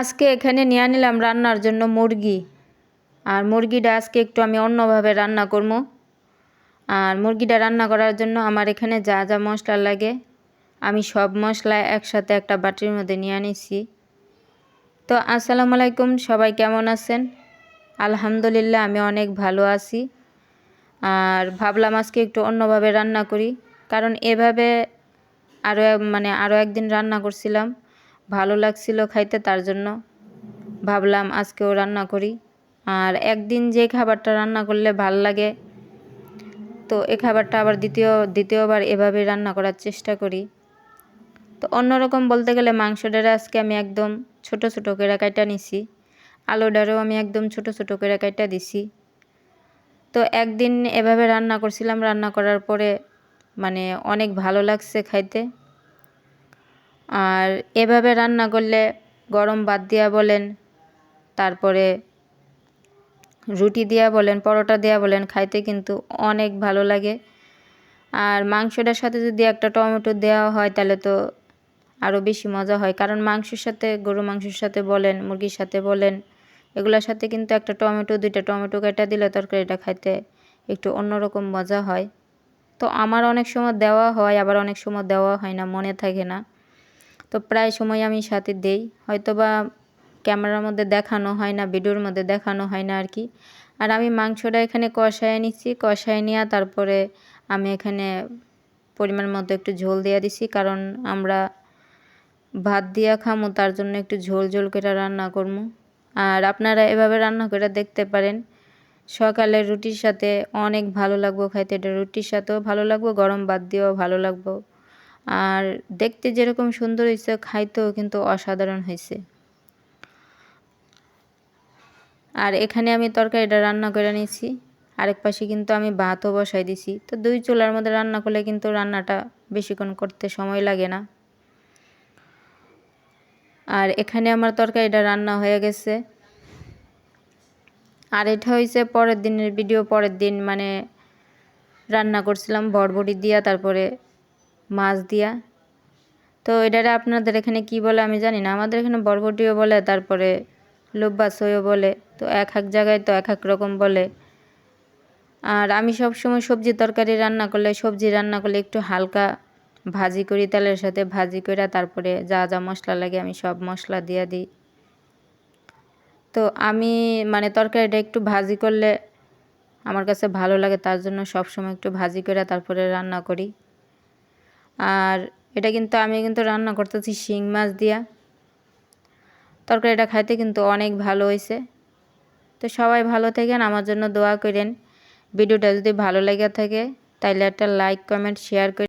আজকে এখানে নিয়ে নিলাম রান্নার জন্য মুরগি। আর মুরগিটা আজকে একটু আমি অন্যভাবে রান্না করব। আর মুরগিটা রান্না করার জন্য আমার এখানে যা যা মশলা লাগে, আমি সব মশলা একসাথে একটা বাটির মধ্যে নিয়ে নিছি। তো আসসালামু আলাইকুম, সবাই কেমন আছেন? আলহামদুলিল্লাহ, আমি অনেক ভালো আছি। আর ভাবলাম আজকে একটু অন্যভাবে রান্না করি, কারণ এভাবে আরও মানে আরও একদিন রান্না করছিলাম। ভালো লাগছিল খাইতে তার জন্য। ভাবলাম আজকেও রান্না করি। আর একদিন যে খাবারটা রান্না করলে ভালো লাগে, তো এ খাবারটা আবার দ্বিতীয়, দ্বিতীয়বার এভাবে রান্না করার চেষ্টা করি। তো অন্যরকম বলতে গেলে মাংস মাংসটারে আজকে আমি একদম ছোট ছোট করে কাটা নিছি। আলুটারও আমি একদম ছোট ছোট করে কাটা দিছি। তো একদিন এভাবে রান্না করছিলাম, রান্না করার পরে মানে অনেক ভালো লাগছে খাইতে। আর এভাবে রান্না করলে গরম ভাত দিয়া বলেন, তারপরে রুটি দিয়া বলেন, পরোটা দেওয়া বলেন, খাইতে কিন্তু অনেক ভালো লাগে। আর মাংসটার সাথে যদি একটা টমেটো দেওয়া হয় তাহলে তো আরও বেশি মজা হয়। কারণ মাংসের সাথে, গরু মাংসের সাথে বলেন, মুরগির সাথে বলেন, এগুলোর সাথে কিন্তু একটা টমেটো, দুইটা টমেটো কেটে দিলে তরকারিটা খাইতে একটু অন্যরকম মজা হয়। তো আমার অনেক সময় দেওয়া হয়, আবার অনেক সময় দেওয়া হয় না, মনে থাকে না। তো প্রায় সময় আমি সাথে দেই। হয়তো বা ক্যামেরার মধ্যে দেখানো হয় না, ভিডিওর মধ্যে দেখানো হয় না আর কি। আর আমি মাংসটা এখানে কষায় নিচ্ছি, কষায় নিয়ে তারপরে আমি এখানে পরিমাণ মতো একটু ঝোল দিয়ে দিছি। কারণ আমরা ভাত দিয়া খামো, তার জন্য একটু ঝোল ঝোল করে রান্না করব আর আপনারা এভাবে রান্না করে দেখতে পারেন, সকালে রুটির সাথে অনেক ভালো লাগবো খাইতে। এটা রুটির সাথেও ভালো লাগবো, গরম ভাত দিয়েও ভালো লাগবো। আর দেখতে যেরকম সুন্দর হয়েছে, খাইতেও কিন্তু অসাধারণ হয়েছে। আর এখানে আমি তরকারিটা রান্না করে নিয়েছি। আরেক পাশে কিন্তু আমি ভাতও বসাই দিছি তো দুই চুলার মধ্যে রান্না করলে কিন্তু রান্নাটা বেশিক্ষণ করতে সময় লাগে না। আর এখানে আমার তরকারিটা রান্না হয়ে গেছে। আর এটা হয়েছে পরের দিনের ভিডিও পরের দিন মানে রান্না করছিলাম বরবটি দিয়া, তারপরে মাছ দিয়া। তো এটারে আপনাদের এখানে কি বলে আমি জানি না। আমাদের এখানে বরবটিও বলে, তারপরে লোব্বাসইও বলে। তো এক এক জায়গায় তো এক এক রকম বলে। আর আমি সব সময় সবজি তরকারি রান্না করলে, সবজি রান্না করলে একটু হালকা ভাজি করি, তেলের সাথে ভাজি করে তারপরে যা যা মশলা লাগে আমি সব মশলা দিয়ে দিই। তো আমি মানে তরকারিটা একটু ভাজি করলে আমার কাছে ভালো লাগে, তার জন্য সব সময় একটু ভাজি করে তারপরে রান্না করি। আর এটা কিন্তু আমি কিন্তু রান্না করতেছি শিং মাছ দিয়া। তরকারিটা খাইতে কিন্তু অনেক ভালো হয়েছে তো সবাই ভালো থাকেন, আমার জন্য দোয়া করেন। ভিডিওটা যদি ভালো লেগে থাকে, তাইলে একটা লাইক কমেন্ট শেয়ার করে